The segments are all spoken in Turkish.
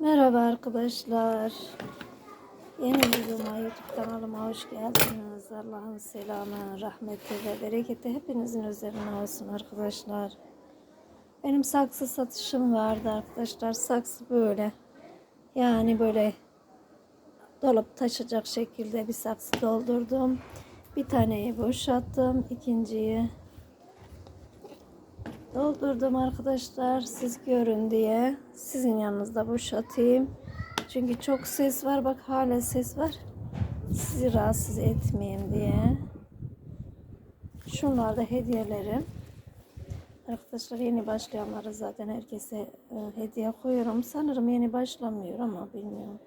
Merhaba arkadaşlar. Yeni videoma YouTube kanalıma hoş geldiniz. Allah'ın selamı, rahmeti ve bereketi hepinizin üzerine olsun arkadaşlar. Benim saksı satışım vardı arkadaşlar. Saksı böyle. Yani böyle dolap taşacak şekilde bir saksı doldurdum. Bir taneyi boşalttım. ikinciyi doldurdum arkadaşlar. Siz görün diye. Sizin yanınızda boşaltayım. Çünkü çok ses var. Bak hala ses var. Sizi rahatsız etmeyeyim diye. Şunlar da hediyelerim. Arkadaşlar yeni başlayanlara zaten herkese e, hediye koyuyorum. Sanırım yeni başlamıyor ama bilmiyorum.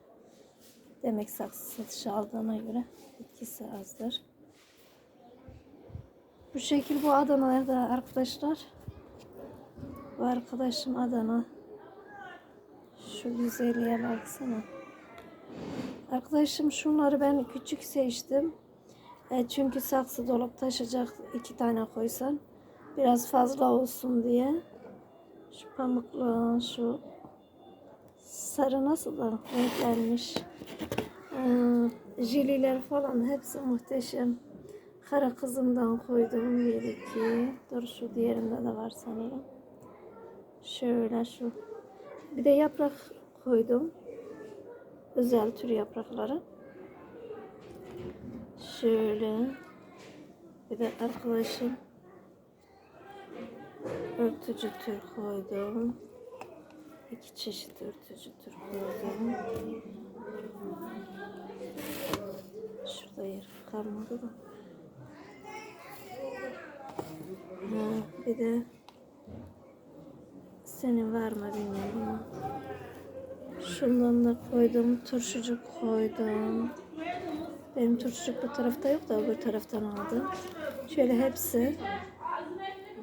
Demek saksı satışı aldığına göre etkisi azdır. Bu şekil bu Adana'da arkadaşlar. Bu arkadaşım Adana. Şu güzelliğe baksana. Arkadaşım şunları ben küçük seçtim. E, çünkü saksı dolap taşıyacak iki tane koysam biraz fazla olsun diye. Şu pamuklu, şu sarı nasıl da renklenmiş. Ee, jeliler falan hepsi muhteşem. Kara kızımdan koydum bir iki. Dur şu diğerinde de var sanırım. Şöyle şu. Bir de yaprak koydum. Özel tür yaprakları. Şöyle. Bir de arkadaşım örtücü tür koydum. İki çeşit örtücü tür koydum. Şurada yer kalmadı da. Ha, bir de senin var mı bilmiyorum ama. Şundan da koydum. Turşucuk koydum. Benim turşucuk bu tarafta yok da öbür taraftan aldım. Şöyle hepsi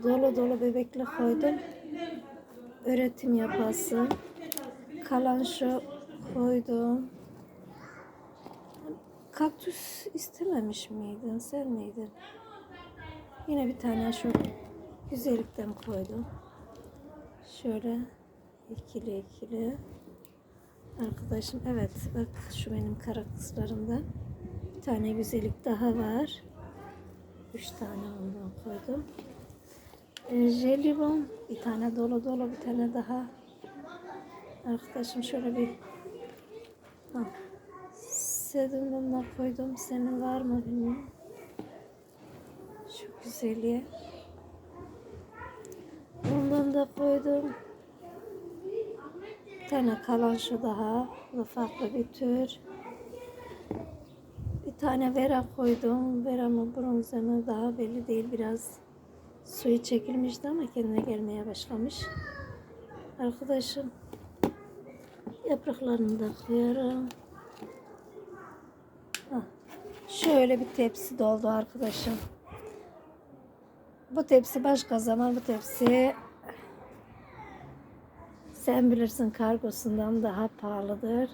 dolu dolu bebekli koydum. Öğretim yapası. Kalan şu koydum. Kaktüs istememiş miydin? Sen miydin? Yine bir tane şu güzellikten koydum. Şöyle ikili ikili. Arkadaşım evet bak şu benim kara kızlarımdan. Bir tane güzellik daha var. Üç tane ondan koydum. E, jelibon bir tane dolu dolu bir tane daha. Arkadaşım şöyle bir ha, sedumdan da koydum. Senin var mı bilmiyorum. Şu güzelliğe. Ondan da koydum. Bir tane kalan şu daha. Bu farklı bir tür. Bir tane vera koydum. Vera mı bronze mi daha belli değil. Biraz suyu çekilmişti ama kendine gelmeye başlamış. Arkadaşım yapraklarını da koyarım. Hah, Şöyle bir tepsi doldu arkadaşım. Bu tepsi başka zaman bu tepsi sen bilirsin kargosundan daha pahalıdır.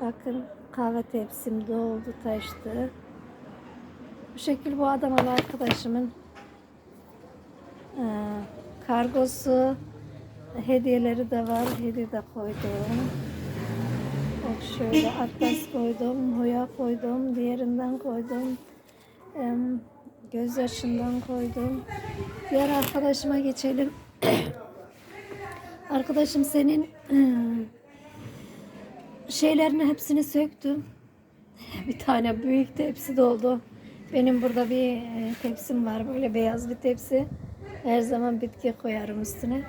Bakın kahve tepsim doldu taştı. Bu şekil bu Adanalı arkadaşımın e, kargosu hediyeleri de var. Hediye de koydum. Bak şöyle atlas koydum, hoya koydum, diğerinden koydum. Em, gözyaşından koydum. Diğer arkadaşıma geçelim. Arkadaşım senin ıı, şeylerini hepsini söktüm. Bir tane büyük tepsi doldu. Benim burada bir e, tepsim var. Böyle beyaz bir tepsi. Her zaman bitki koyarım üstüne.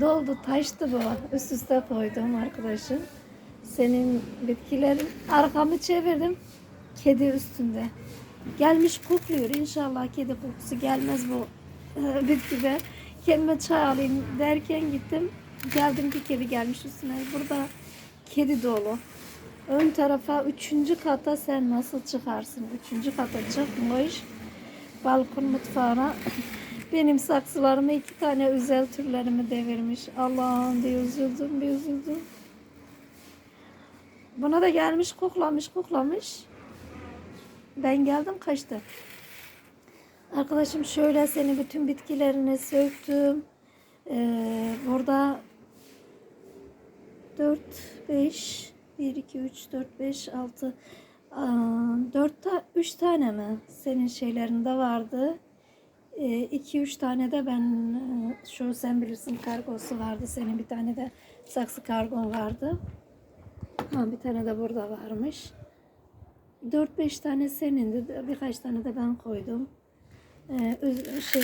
Doldu taştı bu. Üst üste koydum arkadaşım. Senin bitkilerin arkamı çevirdim. Kedi üstünde. Gelmiş kokluyor. İnşallah kedi kokusu gelmez bu e, bitkide. Kendime çay alayım derken gittim. Geldim ki kedi gelmiş üstüne. Burada kedi dolu. Ön tarafa üçüncü kata sen nasıl çıkarsın? Üçüncü kata çıkmış. Balkon mutfağına benim saksılarımı iki tane özel türlerimi devirmiş. Allah'ım diye üzüldüm bir üzüldüm. Buna da gelmiş koklamış koklamış. Ben geldim kaçtı. Arkadaşım şöyle senin bütün bitkilerini söktüm. Ee, burada 4, 5, 1, 2, 3, 4, 5, 6, 4 ta 3 tane mi senin şeylerinde vardı? 2-3 tane de ben e, şu sen bilirsin kargosu vardı. Senin bir tane de saksı kargon vardı. Ha, bir tane de burada varmış. 4-5 tane senin de birkaç tane de ben koydum. Ee, şey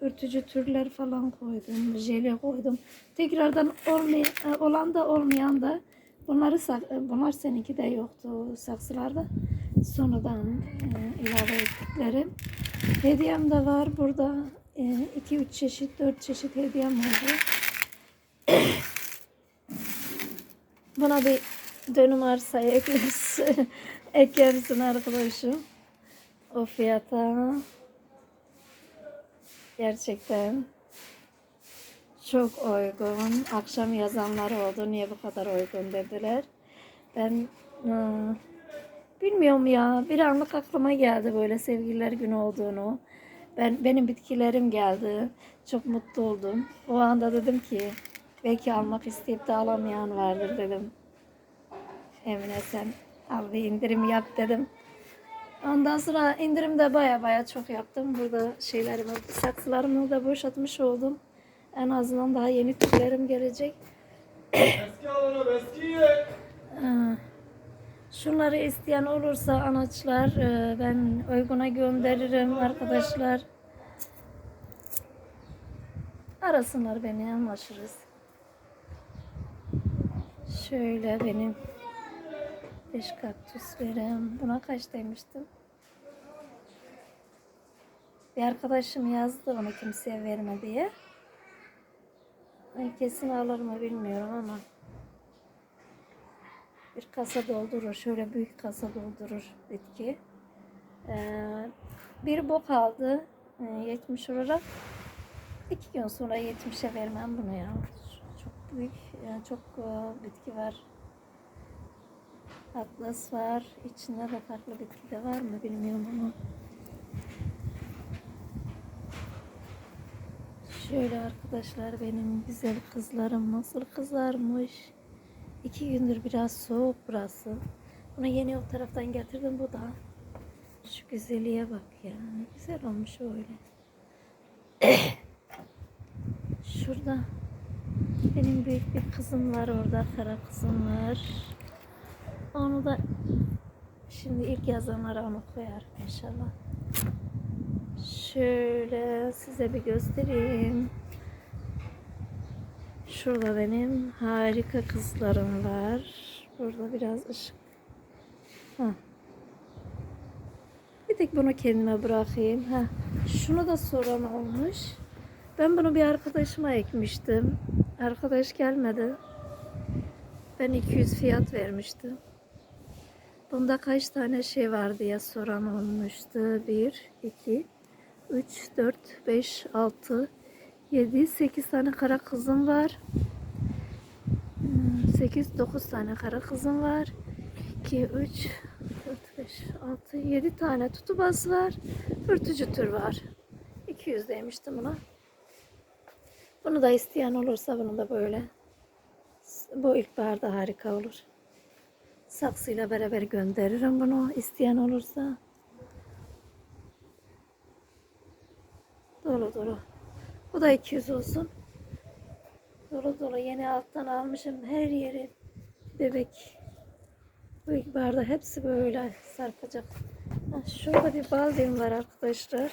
örtücü türler falan koydum. Jele koydum. Tekrardan olmayan, olan da olmayan da bunları sak- bunlar seninki de yoktu saksılarda. Sonradan e, ilave ettiklerim. Hediyem de var burada. 2-3 çeşit, 4 çeşit hediyem oldu. Buna bir dönüm arsaya eklersin, eklersin arkadaşım. O fiyata gerçekten çok uygun. Akşam yazanlar oldu. Niye bu kadar uygun dediler. Ben ıı, bilmiyorum ya. Bir anlık aklıma geldi böyle sevgililer günü olduğunu. Ben benim bitkilerim geldi. Çok mutlu oldum. O anda dedim ki belki almak isteyip de alamayan vardır dedim. Emine sen al bir indirim yap dedim. Ondan sonra indirim de baya baya çok yaptım. Burada şeylerimi, saksılarımı da boşaltmış oldum. En azından daha yeni türlerim gelecek. Eski alana eski. Aa, Şunları isteyen olursa anaçlar e, ben uyguna gönderirim arkadaşlar. Arasınlar beni anlaşırız. Şöyle benim beş kaktüs verem. Buna kaç demiştim? Bir arkadaşım yazdı onu kimseye verme diye. Kesin alır mı bilmiyorum ama. Bir kasa doldurur. Şöyle büyük kasa doldurur bitki. Ee, bir bok aldı. e, 70 olarak. İki gün sonra 70'e vermem bunu ya. Çok büyük, yani çok e, bitki var. Atlas var. İçinde de farklı bitki de var mı bilmiyorum ama. Şöyle arkadaşlar benim güzel kızlarım nasıl kızarmış. İki gündür biraz soğuk burası. Bunu yeni o taraftan getirdim bu da. Şu güzelliğe bak ya. Ne güzel olmuş öyle. Şurada benim büyük bir kızım var orada. Kara kızım var. Onu da şimdi ilk yazanlara onu koyar inşallah. Şöyle size bir göstereyim. Şurada benim harika kızlarım var. Burada biraz ışık. Ha. Bir tek bunu kendime bırakayım. Ha. Şunu da soran olmuş. Ben bunu bir arkadaşıma ekmiştim. Arkadaş gelmedi. Ben 200 fiyat vermiştim. Bunda kaç tane şey var diye soran olmuştu. 1, 2, 3, 4, 5, 6, 7, 8 tane kara kızım var. 8, 9 tane kara kızım var. 2, 3, 4, 5, 6, 7 tane tutubaz var. Örtücü tür var. 200 demiştim buna. Bunu da isteyen olursa bunu da böyle. Bu ilkbaharda harika olur. Saksıyla beraber gönderirim bunu isteyen olursa. Dolu dolu. Bu da 200 olsun. Dolu dolu yeni alttan almışım her yeri bebek. Bu ilkbaharda hepsi böyle sarkacak. Şurada bir baldim var arkadaşlar.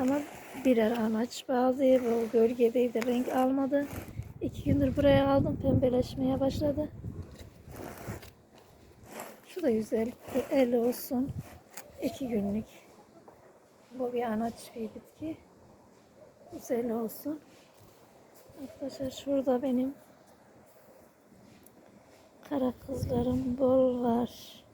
Ama birer anaç baldi. Bu gölgedeydi renk almadı. İki gündür buraya aldım pembeleşmeye başladı. Şu da güzel. Bu 50 olsun. İki günlük. Bu bir anaç bir bitki. Güzel olsun. Arkadaşlar şurada benim kara kızlarım bol var.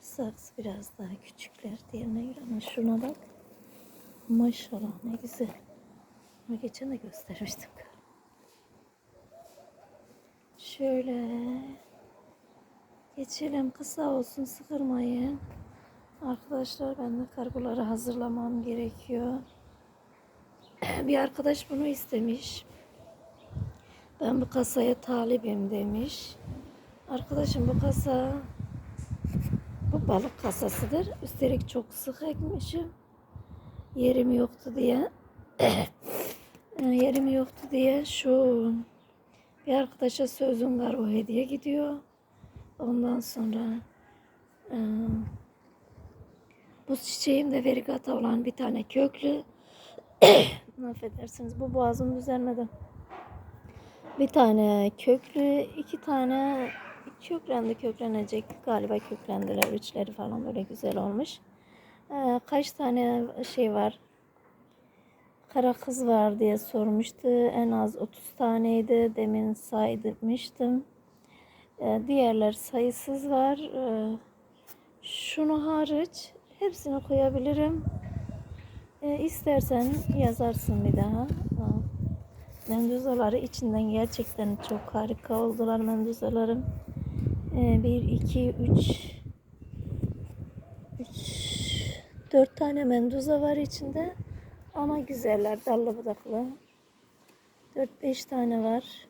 Saks biraz daha küçükler diğerine göre ama şuna bak. Maşallah ne güzel. Ama geçen de göstermiştim. Şöyle geçelim kısa olsun sıkırmayın. Arkadaşlar ben de kargoları hazırlamam gerekiyor. bir arkadaş bunu istemiş. Ben bu kasaya talibim demiş. Arkadaşım bu kasa bu balık kasasıdır. Üstelik çok sık ekmişim. Yerim yoktu diye. Yerim yoktu diye şu bir arkadaşa sözüm var o hediye gidiyor. Ondan sonra e, bu çiçeğim de verigata olan bir tane köklü. Affedersiniz bu boğazım düzelmedi. Bir tane köklü, iki tane köklendi köklenecek galiba köklendiler. Üçleri falan böyle güzel olmuş. Ee, kaç tane şey var? Kara kız var diye sormuştu. En az 30 taneydi. Demin saymıştım. Ee, diğerler sayısız var. Ee, şunu hariç hepsini koyabilirim. Ee, istersen yazarsın bir daha. Menduzaları içinden gerçekten çok harika oldular menduzalarım. Ee, bir, iki, üç, üç, dört tane menduza var içinde. Ama güzeller, dallı budaklı. Dört, beş tane var.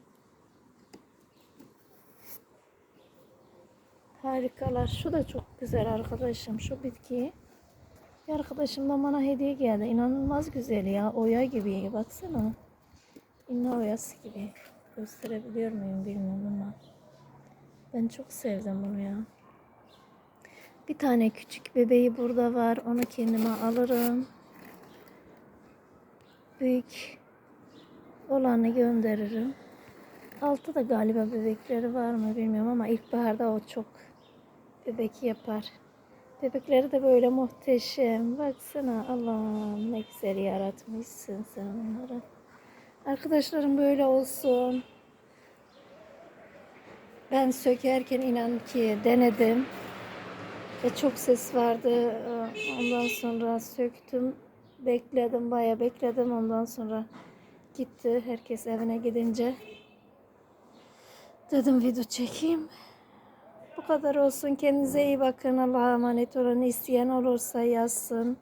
Harikalar. Şu da çok güzel arkadaşım. Şu bitki. Bir arkadaşım da bana hediye geldi. İnanılmaz güzel ya. Oya gibi. Baksana. İnna oyası gibi. Gösterebiliyor muyum bilmiyorum ama. Ben çok sevdim bunu ya. Bir tane küçük bebeği burada var. Onu kendime alırım. Büyük olanı gönderirim. Altı da galiba bebekleri var mı bilmiyorum ama ilkbaharda o çok bebek yapar. Bebekleri de böyle muhteşem. Baksana Allah'ım ne güzel yaratmışsın sen onları. Arkadaşlarım böyle olsun. Ben sökerken inan ki denedim. Ve çok ses vardı. Ondan sonra söktüm. Bekledim, bayağı bekledim. Ondan sonra gitti. Herkes evine gidince. Dedim video çekeyim. Bu kadar olsun. Kendinize iyi bakın. Allah'a emanet olun. İsteyen olursa yazsın.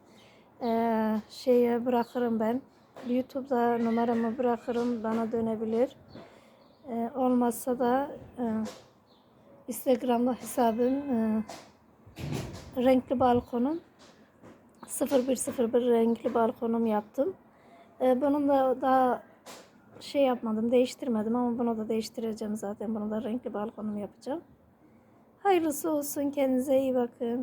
Ee, şeye bırakırım ben. YouTube'da numaramı bırakırım. Bana dönebilir. Ee, olmazsa da e, Instagram'da hesabım e, renkli balkonum 0101 renkli balkonum yaptım. Ee, bunun da daha şey yapmadım, değiştirmedim ama bunu da değiştireceğim zaten. Bunu da renkli balkonum yapacağım. Hayırlısı olsun. Kendinize iyi bakın.